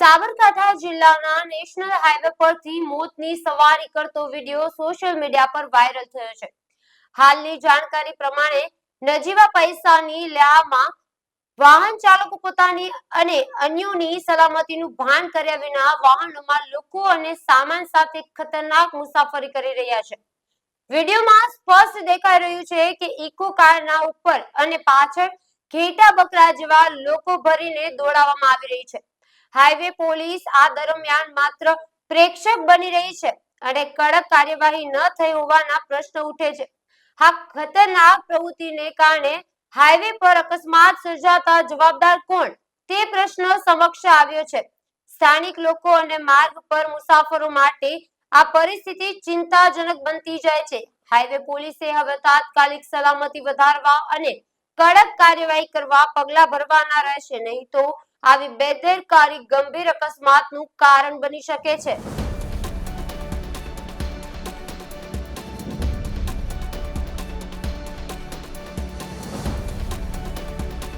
સાબરકાંઠા જિલ્લાના national highway પરથી મોતની સવારી કરતો વીડિયો સોશિયલ મીડિયા પર વાયરલ થયો છે. હાલની જાણકારી પ્રમાણે નજીવા પૈસાની લેવામાં વાહન ચાલકો પોતાની અને અન્યોની સલામતીનું ભાન કર્યા વિના વાહનોમાં લોકો અને સામાન સાથે ખતરનાક મુસાફરી કરી રહ્યા છે. વિડીયોમાં સ્પષ્ટ દેખાઈ રહ્યું છે કે ઇકો કારના ઉપર અને પાછળ ઘેટા બકરા જેવા લોકો ભરીને દોડાવવામાં આવી રહી છે. હાઈવે પોલીસ આ દરમિયાન માત્ર પ્રેક્ષક બની રહી છે અને કડક કાર્યવાહી ન થઈ હોવાના પ્રશ્ન ઉઠે છે. આ ખતરનાક પ્રવૃત્તિને કારણે હાઈવે પર અકસ્માત સર્જાતા જવાબદાર કોણ? તે પ્રશ્ન સમક્ષ આવ્યો છે. સ્થાનિક લોકો અને માર્ગ પર મુસાફરો માટે આ પરિસ્થિતિ ચિંતાજનક બનતી જાય છે. હાઈવે પોલીસે હવે તાત્કાલિક સલામતી વધારવા અને કડક કાર્યવાહી કરવા પગલા ભરવાના રહેશે, નહીં તો આવી બેદરકારી ગંભીર અકસ્માતનું કારણ બની શકે છે.